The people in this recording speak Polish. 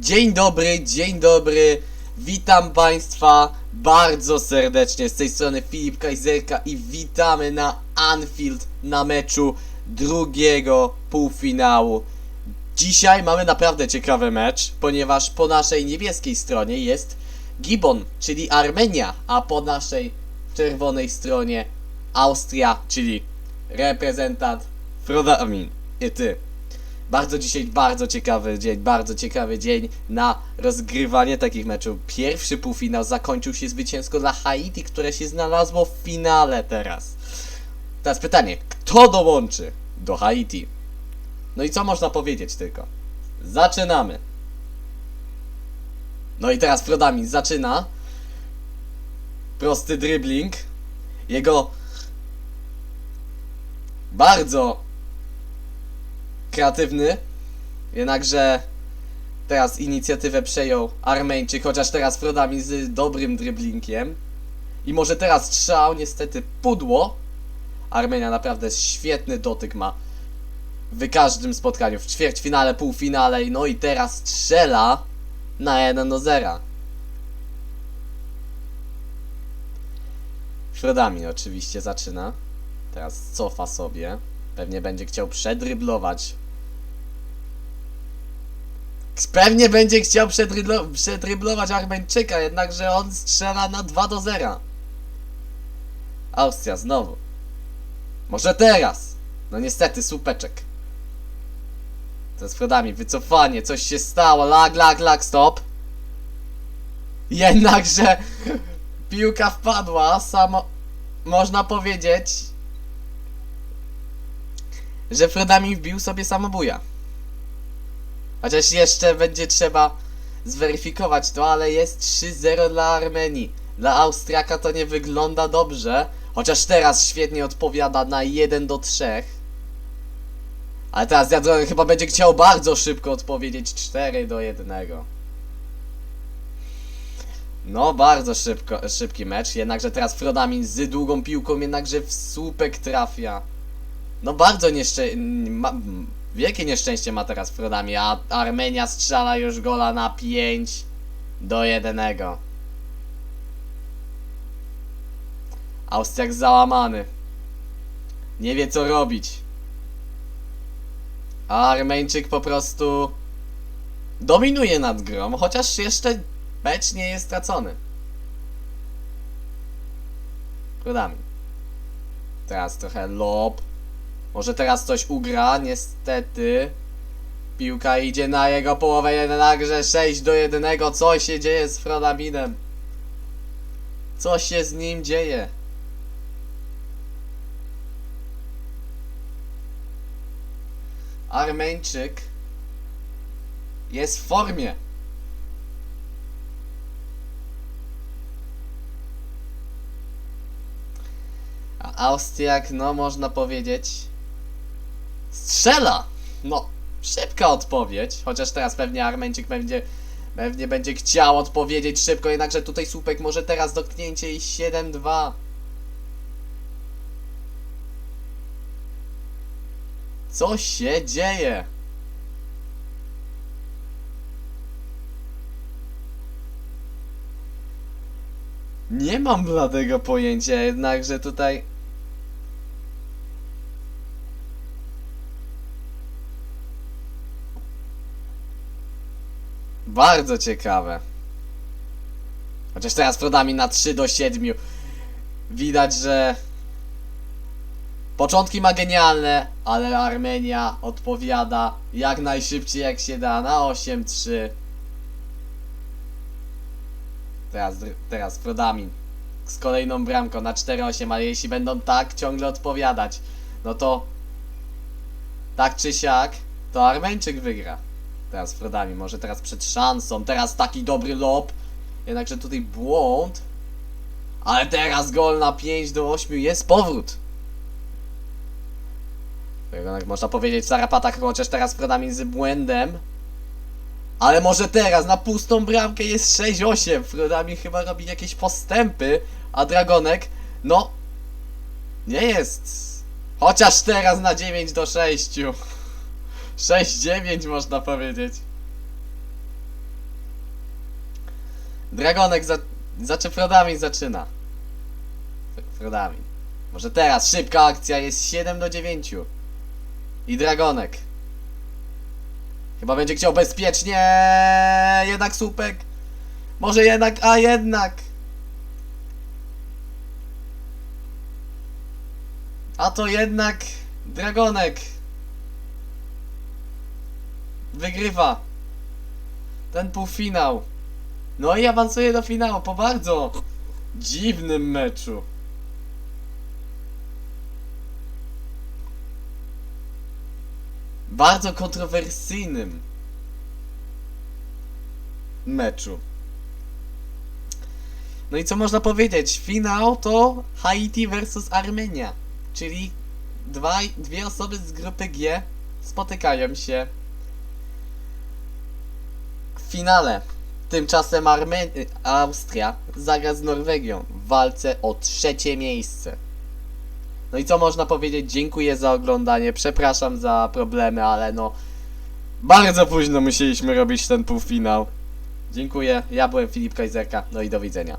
Dzień dobry, dzień dobry. Witam Państwa bardzo serdecznie. Z tej strony Filip Kajzerka i witamy na Anfield na meczu drugiego półfinału. Dzisiaj mamy naprawdę ciekawy mecz, ponieważ po naszej niebieskiej stronie jest Gibon, czyli Armenia, a po naszej czerwonej stronie Austria, czyli reprezentant Frodamin. I ty. Bardzo dzisiaj bardzo ciekawy dzień, bardzo ciekawy dzień na rozgrywanie takich meczów. Pierwszy półfinał zakończył się zwycięsko dla Haiti, które się znalazło w finale teraz. Teraz pytanie, kto dołączy do Haiti? No i co można powiedzieć tylko? Zaczynamy. No i teraz Frodamin zaczyna. Prosty dribbling. Jego bardzo kreatywny. Jednakże teraz inicjatywę przejął Armeńczyk, chociaż teraz Frodami z dobrym driblinkiem. I może teraz strzał, niestety pudło. Armenia naprawdę świetny dotyk ma w każdym spotkaniu, w ćwierćfinale, półfinale, no i teraz strzela na 1 do 0. Frodamin oczywiście zaczyna. Teraz cofa sobie. Pewnie będzie chciał przedryblować. Pewnie będzie chciał przedryblo- przedryblować Armeńczyka, jednakże on strzela na 2 do 0. Austria znowu. Może teraz. No niestety, słupeczek. To jest Frodami, wycofanie, coś się stało, lag, lag, lag, stop. Jednakże piłka wpadła, samo można powiedzieć, że Frodami wbił sobie samobuja. Chociaż jeszcze będzie trzeba zweryfikować to, ale jest 3-0 dla Armenii. Dla Austriaka to nie wygląda dobrze, chociaż teraz świetnie odpowiada na 1 do 3. Ale teraz Jadron chyba będzie chciał bardzo szybko odpowiedzieć 4 do 1. No, bardzo szybko, szybki mecz, jednakże teraz Frodamin z długą piłką jednakże w słupek trafia. No bardzo nieszczę... Wielkie nieszczęście ma teraz Frodami, a Armenia strzela już gola na 5 do 1. Austriak załamany. Nie wie co robić. A Armeńczyk po prostu dominuje nad grą, chociaż jeszcze mecz nie jest stracony. Frodami. Teraz trochę lob. Może teraz coś ugra, niestety. Piłka idzie na jego połowę, jednakże 6 do 1. Co się dzieje z Frodaminem? Co się z nim dzieje? Armeńczyk jest w formie. A Austriak, no można powiedzieć, strzela! No, szybka odpowiedź, chociaż teraz pewnie Armeńczyk będzie, pewnie będzie chciał odpowiedzieć szybko, jednakże tutaj słupek może teraz dotknięcie i 7-2. Co się dzieje? Nie mam bladego pojęcia, jednakże tutaj Bardzo ciekawe. Chociaż teraz Frodami na 3 do 7. Widać, że początki ma genialne, ale Armenia odpowiada jak najszybciej jak się da na 8-3. Teraz, teraz Frodamin z kolejną bramką na 4-8, ale jeśli będą tak ciągle odpowiadać, no to tak czy siak, to Armeńczyk wygra. Teraz Frodami, może teraz przed szansą, teraz taki dobry lob, jednakże tutaj błąd, ale teraz gol na 5 do 8 jest powrót. Jak można powiedzieć w zarapatach, chociaż teraz Frodami z błędem. Ale może teraz na pustą bramkę jest 6-8. Frodami chyba robi jakieś postępy, a Dragonek, no, nie jest. Chociaż teraz na 9 do 6. 6-9 można powiedzieć. Dragonek za... Znaczy Frodamin zaczyna. Frodamin. Może teraz, szybka akcja, jest 7 do 9. I Dragonek. Chyba będzie chciał bezpiecznie. Jednak słupek. Może jednak, a jednak. A to jednak Dragonek. Wygrywa. Ten półfinał. No i awansuje do finału po bardzo dziwnym meczu. Bardzo kontrowersyjnym meczu. No i co można powiedzieć? Finał to Haiti versus Armenia. Czyli dwa, dwie osoby z grupy G spotykają się w finale. Tymczasem Austria zagra z Norwegią w walce o trzecie miejsce. No i co można powiedzieć? Dziękuję za oglądanie. Przepraszam za problemy, ale no bardzo późno musieliśmy robić ten półfinał. Dziękuję. Ja byłem Filip Kajzerka. No i do widzenia.